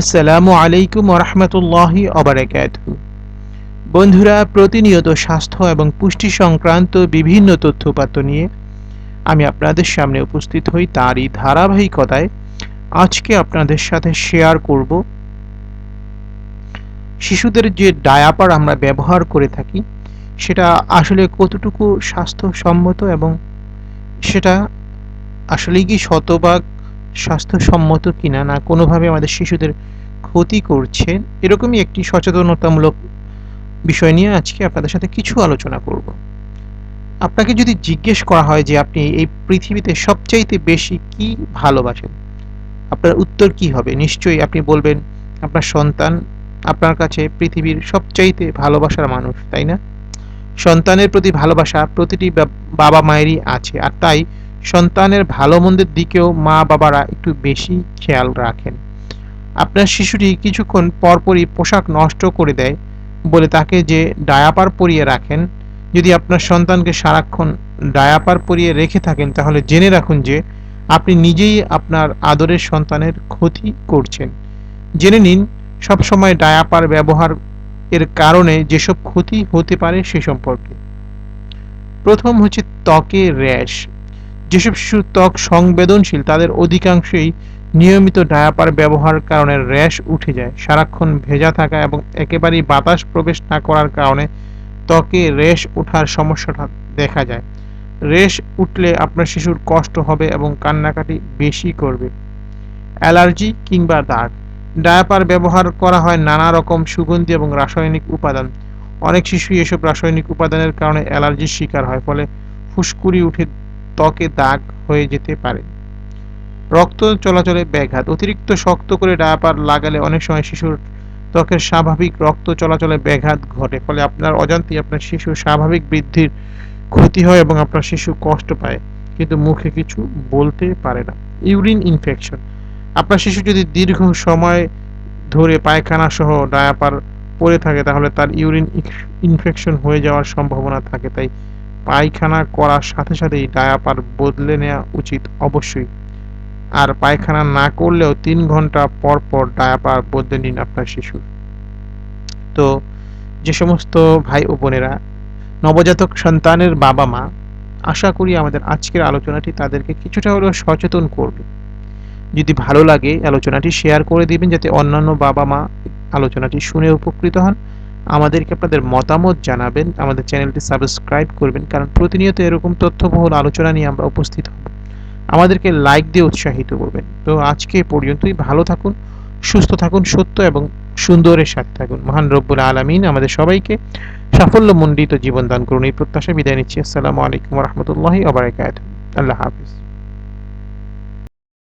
আসসালামু আলাইকুম রহমতুল্লাহি অবরাকাত বন্ধুরা, প্রতিনিয়ত স্বাস্থ্য এবং পুষ্টি সংক্রান্ত বিভিন্ন তথ্যপাত্র নিয়ে আমি আপনাদের সামনে উপস্থিত হই তারই ধারাবাহিকতায়। আজকে আপনাদের সাথে শেয়ার করব। শিশুদের যে ডায়াপার আমরা ব্যবহার করে থাকি, সেটা আসলে কতটুকু স্বাস্থ্যসম্মত এবং সেটা আসলে কি শতভাগ স্বাস্থ্যসম্মত কিনা না কোনোভাবে আমাদের শিশুদের ক্ষতি করছে, এরকমই একটি সচেতনতামূলক বিষয় নিয়ে আজকে আপনাদের সাথে কিছু আলোচনা করব। আপনাকে যদি জিজ্ঞেস করা হয় যে আপনি এই পৃথিবীতে সবচাইতে বেশি কি ভালোবাসেন, আপনার উত্তর কি হবে? নিশ্চয়ই আপনি বলবেন, আপনার সন্তান আপনার কাছে পৃথিবীর সবচাইতে ভালোবাসার মানুষ, তাই না? সন্তানের প্রতি ভালোবাসা প্রতিটি বাবা মায়েরই আছে, আর তাই সন্তানের ভালো মন্দের দিকেও মা বাবারা একটু বেশি খেয়াল রাখেন। আপনার শিশুটি কিছুক্ষণ পরপরই পোশাক নষ্ট করে দেয় বলে তাকে যে ডায়াপার পরিয়ে রাখেন, যদি আপনার সন্তানকে সারাক্ষণ ডায়াপার পরিয়ে রেখে থাকেন, তাহলে জেনে রাখুন যে আপনি নিজেই আপনার আদরের সন্তানের ক্ষতি করছেন। জেনে নিন, সবসময় ডায়াপার ব্যবহার এর কারণে যেসব ক্ষতি হতে পারে সে সম্পর্কে। প্রথম হচ্ছে ত্বকে র্যাশ। যেসব শিশুর ত্বক সংবেদনশীল, তাদের অধিকাংশই নিয়মিত ডায়াপার ব্যবহার কারণে র্যাশ উঠে যায়। সারাক্ষণ ভেজা থাকা এবং একেবারেই বাতাস প্রবেশ না করার কারণে ত্বকে রেশ ওঠার সমস্যাটা দেখা যায়। রেশ উঠলে আপনার শিশুর কষ্ট হবে এবং কান্নাকাটি বেশি করবে। অ্যালার্জি কিংবা দাগ। ডায়াপার ব্যবহার করা হয় নানা রকম সুগন্ধি এবং রাসায়নিক উপাদান। অনেক শিশুই এসব রাসায়নিক উপাদানের কারণে অ্যালার্জির শিকার হয়, ফলে ফুসকুড়ি উঠে ত্বকে দাগ হয়ে যেতে পারে। রক্ত চলাচলে ব্যাঘাত। অতিরিক্ত শক্ত করে ডায়াপার লাগালে অনেক সময় শিশুর ত্বকের স্বাভাবিক রক্ত চলাচলে ব্যাঘাত ঘটে, ফলে আপনার অজান্তেই আপনার শিশুর স্বাভাবিক বৃদ্ধির ক্ষতি হয় এবং আপনার শিশু কষ্ট পায়, কিন্তু মুখে কিছু বলতে পারে না। Urine infection. আপনার শিশু যদি দীর্ঘ সময় ধরে পায়খানা সহ ডায়াপার পরে থাকে, তাহলে তার ইউরিন ইনফেকশন হয়ে যাওয়ার সম্ভাবনা থাকে, তাই পায়খানা করার সাথে সাথেই ডায়াপার বদলে নেওয়া উচিত অবশ্যই। আর পায়খানা না করলেও তিন ঘণ্টা পর পর ডায়াপার বদলে নিন আপনার শিশুর তো যে সমস্ত ভাই ও বোনেরা, নবজাতক সন্তানের বাবা মা আশা করি আমাদের আজকের আলোচনাটি তাদেরকে কিছুটা হলেও সচেতন করবে। যদি ভালো লাগে আলোচনাটি, শেয়ার করে দিবেন যাতে অন্যান্য বাবা মা আলোচনাটি শুনে উপকৃত হন। আমাদেরকে আপনাদের মতামত জানাবেন, আমাদের চ্যানেলটি সাবস্ক্রাইব করবেন, কারণ প্রতিনিয়ত এরকম তথ্যবহুল আলোচনা নিয়ে আমরা উপস্থিত হব। আমাদেরকে লাইক দিয়ে উৎসাহিত করবেন। তো আজকে পর্যন্তই। ভালো থাকুন, সুস্থ থাকুন, সত্য এবং সুন্দরের সাথে থাকুন। মহান রব্বুল আলমিন আমাদের সবাইকে সাফল্যমণ্ডিত জীবন দান করুন। এই প্রত্যাশা বিদায় নিচ্ছি। আসসালামু আলাইকুম রহমতুল্লাহ আবরাকাত আল্লাহ হাফিজ।